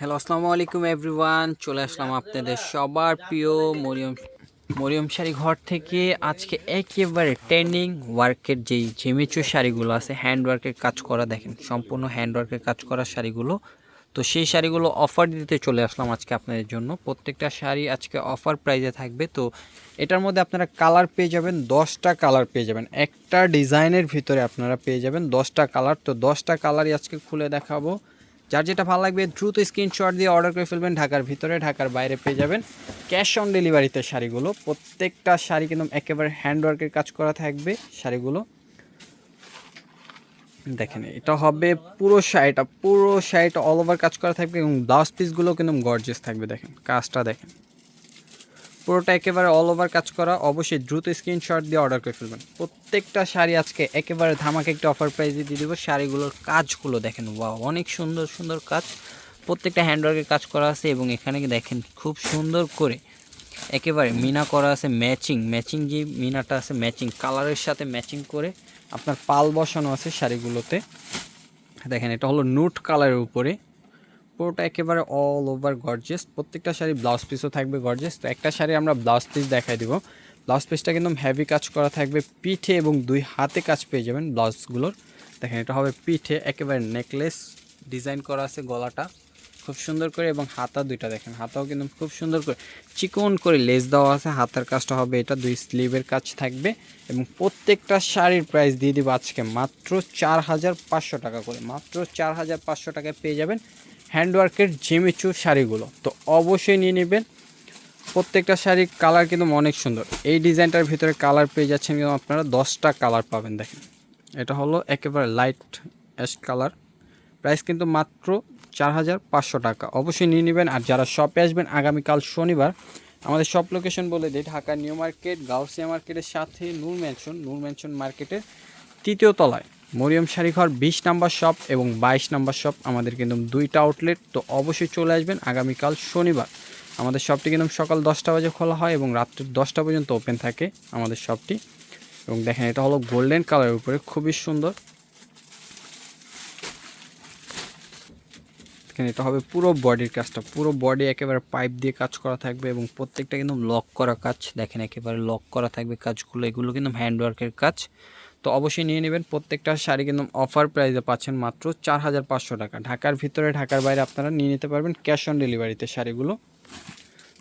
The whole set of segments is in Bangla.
হ্যালো আসসালামু আলাইকুম এভরিওয়ান। চলে আসলাম আপনাদের সবার প্রিয় মরিয়ম মরিয়ম শাড়ি ঘর থেকে। আজকে একেবারে ট্রেন্ডিং ওয়ার্কের যেই জেমিচু শাড়িগুলো আছে হ্যান্ড ওয়ার্কের কাজ করা, দেখেন সম্পূর্ণ হ্যান্ড ওয়ার্কের কাজ করা শাড়িগুলো। তো সেই শাড়িগুলো অফার দিতে চলে আসলাম আজকে আপনাদের জন্য। প্রত্যেকটা শাড়ি আজকে অফার প্রাইজে থাকবে। তো এটার মধ্যে আপনারা কালার পেয়ে যাবেন, দশটা কালার পেয়ে যাবেন। একটা ডিজাইনের ভিতরে আপনারা পেয়ে যাবেন দশটা কালার তো দশটা কালারই আজকে খুলে দেখাবো। যার যেটা ভালো লাগবে, দ্রুত স্ক্রিনশট দিয়ে অর্ডার করে ফেলবেন ঢাকার ভিতরে, ঢাকার বাইরে পেয়ে যাবেন। ক্যাশ অন ডেলিভারিতে শাড়িগুলো, প্রত্যেকটা শাড়ি কিন্তু একেবারে হ্যান্ডওয়ার্কের কাজ করা থাকবে শাড়িগুলো। দেখেন, এটা হবে পুরো শাড়িটা পুরো শাড়িটা অল ওভার কাজ করা থাকবে এবং ব্লাউজ পিসগুলো কিন্তু গর্জেস থাকবে, দেখেন, কাজটা দেখেন। পুরোটা একেবারে অল ওভার কাজ করা, অবশ্যই দ্রুত স্ক্রিনশট দিয়ে অর্ডার করে ফেলবেন। প্রত্যেকটা শাড়ি আজকে একেবারে ধামাকে একটা অফার প্রাইসে দিয়ে দেবো। শাড়িগুলোর কাজগুলো দেখেন ওয়াও অনেক সুন্দর সুন্দর কাজ। প্রত্যেকটা হ্যান্ডওয়ার্কের কাজ করা আছে এবং এখানে দেখেন খুব সুন্দর করে একেবারে মিনা করা আছে ম্যাচিং ম্যাচিং যে মিনাটা আছে ম্যাচিং কালারের সাথে ম্যাচিং করে আপনার পাল বসানো আছে শাড়িগুলোতে। দেখেন, এটা হলো নুট কালারের উপরে। পুরোটা একেবারে অল ওভার গর্জেস প্রত্যেকটা শাড়ি ব্লাউজ পিসও থাকবে গর্জেস তো একটা শাড়ি আমরা ব্লাউজ পিস দেখাই দিব। ব্লাউজ পিসটা কিন্তু হেভি কাজ করা থাকবে। পিঠে এবং দুই হাতে কাজ পেয়ে যাবেন ব্লাউজগুলোর দেখেন, এটা হবে পিঠে, একেবারে নেকলেস ডিজাইন করা আছে গলাটা। খুব সুন্দর করে এবং হাতা দুইটা দেখেন, হাতাও কিন্তু খুব সুন্দর করে। চিকন করে লেস দেওয়া আছে, হাতার কাজটা হবে এটা, দুই স্লিভের কাজ থাকবে। এবং প্রত্যেকটা শাড়ির প্রাইস দিয়ে দিব আজকে মাত্র চার হাজার পাঁচশো টাকা করে। মাত্র চার হাজার পাঁচশো টাকায় পেয়ে যাবেন। হ্যান্ডওয়ার্কের জেমিচু শাড়িগুলো। তো অবশ্যই নিয়ে নেবেন। প্রত্যেকটা শাড়ির কালার কিন্তু অনেক সুন্দর। এই ডিজাইনটার ভিতরে কালার পেয়ে যাচ্ছেন কিন্তু আপনারা দশটা কালার পাবেন, দেখেন। এটা হলো একেবারে লাইট অ্যাশ কালার প্রাইস কিন্তু মাত্র চার হাজার পাঁচশো টাকা। অবশ্যই নিয়ে নেবেন। আর যারা শপে আসবেন আগামীকাল শনিবার, আমাদের শপ লোকেশন বলে দিই, ঢাকা নিউ মার্কেট, গাউসিয়া মার্কেটের সাথে নূর ম্যানশন নূর ম্যানশন মার্কেটের তৃতীয় তলায়। মরিয়ম শাড়িঘর বিশ নাম্বার শপ এবং বাইশ নাম্বার শপ আমাদের কিন্তু দুইটা আউটলেট তো অবশ্যই চলে আসবেন আগামীকাল শনিবার। আমাদের শপটি কিন্তু সকাল দশটা বাজে খোলা হয় এবং রাত্রি দশটা পর্যন্ত ওপেন থাকে আমাদের শপটি। এবং দেখেন, এটা হলো গোল্ডেন কালারের উপরে, খুবই সুন্দর। দেখেন, এটা হবে পুরো বডির কাজটা, পুরো বডি একেবারে পাইপ দিয়ে কাজ করা থাকবে এবং প্রত্যেকটা কিন্তু লক করা কাজ। দেখেন, একেবারে লক করা থাকবে কাজগুলো, এগুলো কিন্তু হ্যান্ডওয়ার্কের কাজ। তো অবশ্যই নিয়ে নেবেন। প্রত্যেকটা শাড়ি কিন্তু অফার প্রাইসে পাচ্ছেন মাত্র চার হাজার পাঁচশো টাকা। ঢাকার ভিতরে, ঢাকার বাইরে আপনারা নিয়ে নিতে পারবেন ক্যাশ অন ডেলিভারিতে শাড়িগুলো।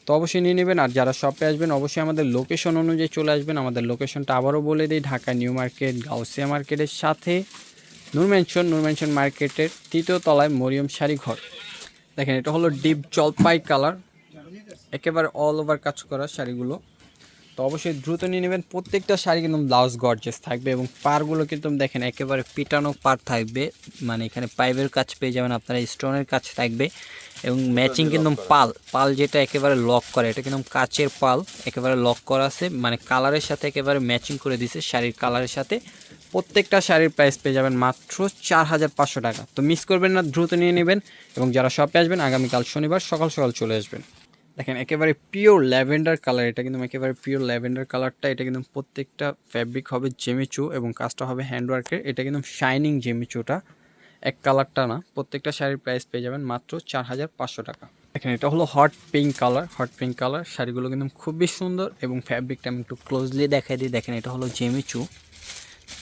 তো অবশ্যই নিয়ে নেবেন। আর যারা শপে আসবেন, অবশ্যই আমাদের লোকেশন অনুযায়ী চলে আসবেন। আমাদের লোকেশনটা আবারও বলে দিই, ঢাকা নিউ মার্কেট, গাউসিয়া মার্কেটের সাথে নূর ম্যানশন নূর মার্কেটের তৃতীয় তলায় মরিয়ম শাড়ি ঘর। দেখেন, এটা হলো ডিপ জলপাই কালার একেবারে অল ওভার কাজ করা শাড়িগুলো। তো অবশ্যই দ্রুত নিয়ে নেবেন। প্রত্যেকটা শাড়ি কিন্তু ব্লাউজ গর্জেস থাকবে এবং পারগুলো কিন্তু দেখেন একেবারে পিটানো পার থাকবে। মানে এখানে পাইপের কাজ পেয়ে যাবেন আপনারা স্টোনের কাজ থাকবে এবং ম্যাচিং কিন্তু পাল পাল যেটা একেবারে লক করে এটা কিন্তু কাচের পাল একেবারে লক করা আছে। মানে কালারের সাথে একেবারে ম্যাচিং করে দিছে শাড়ির কালারের সাথে। প্রত্যেকটা শাড়ির প্রাইস পেয়ে যাবেন মাত্র চার হাজার পাঁচশো টাকা। তো মিস করবেন না দ্রুত নিয়ে নেবেন এবং যারা শপে আসবেন আগামীকাল শনিবার সকাল সকাল চলে আসবেন। দেখেন, একেবারে পিওর ল্যাভেন্ডার কালার এটা কিন্তু একেবারে পিওর ল্যাভেন্ডার কালারটা এটা কিন্তু প্রত্যেকটা ফ্যাব্রিক হবে জেমিচু এবং কাজটা হবে হ্যান্ডওয়ার্কের এটা কিন্তু শাইনিং জেমিচুটা এক কালারটা না, প্রত্যেকটা শাড়ির প্রাইস পেয়ে যাবেন মাত্র চার হাজার পাঁচশো টাকা। দেখেন, এটা হলো hot pink colour hot pink colour শাড়িগুলো কিন্তু খুবই সুন্দর এবং ফ্যাব্রিকটা আমি একটু ক্লোজলি দেখাই দিই। দেখেন, এটা হলো জেমিচু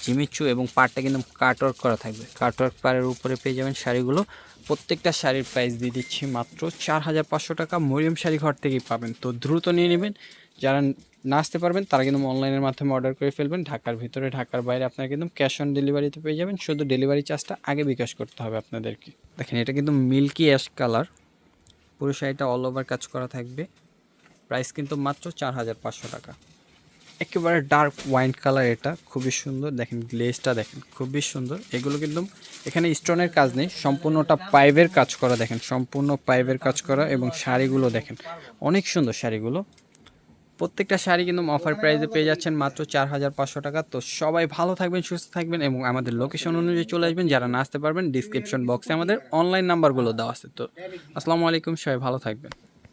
জিমিচু এবং পাড়টা কিন্তু কাটওয়ার্ক করা থাকবে। কাটওয়ার্ক পাড়ের উপরে পেয়ে যাবেন শাড়িগুলো। প্রত্যেকটা শাড়ির প্রাইস দিয়ে দিচ্ছি মাত্র চার হাজার পাঁচশো টাকা মরিয়ম শাড়ি ঘর থেকেই পাবেন। তো দ্রুত নিয়ে নেবেন। যারা না আসতে পারবেন, তারা কিন্তু অনলাইনের মাধ্যমে অর্ডার করে ফেলবেন। ঢাকার ভিতরে, ঢাকার বাইরে আপনারা কিন্তু ক্যাশ অন ডেলিভারিতে পেয়ে যাবেন। শুধু ডেলিভারি চার্জটা আগে বিকাশ করতে হবে আপনাদেরকে। দেখেন, এটা কিন্তু মিল্কি অ্যাশ কালার পুরো শাড়িটা অল ওভার কাজ করা থাকবে। প্রাইস কিন্তু মাত্র চার হাজার পাঁচশো টাকা। একেবারে ডার্ক ওয়াইন কালার এটা, খুবই সুন্দর। দেখেন গ্লেজটা দেখেন, খুবই সুন্দর। এগুলো কিন্তু এখানে স্টোনের কাজ নেই, সম্পূর্ণটা পাইপের কাজ করা দেখেন, সম্পূর্ণ পাইপের কাজ করা এবং শাড়িগুলো দেখেন, অনেক সুন্দর শাড়িগুলো। প্রত্যেকটা শাড়ি কিন্তু অফার প্রাইসে পেয়ে যাচ্ছেন মাত্র চার হাজার পাঁচশো টাকা। তো সবাই ভালো থাকবেন, সুস্থ থাকবেন এবং আমাদের লোকেশন অনুযায়ী চলে আসবেন। যারা না আসতে পারবেন ডিসক্রিপশন বক্সে আমাদের অনলাইন নাম্বারগুলো দেওয়া আছে। তো আসসালামু আলাইকুম, সবাই ভালো থাকবেন।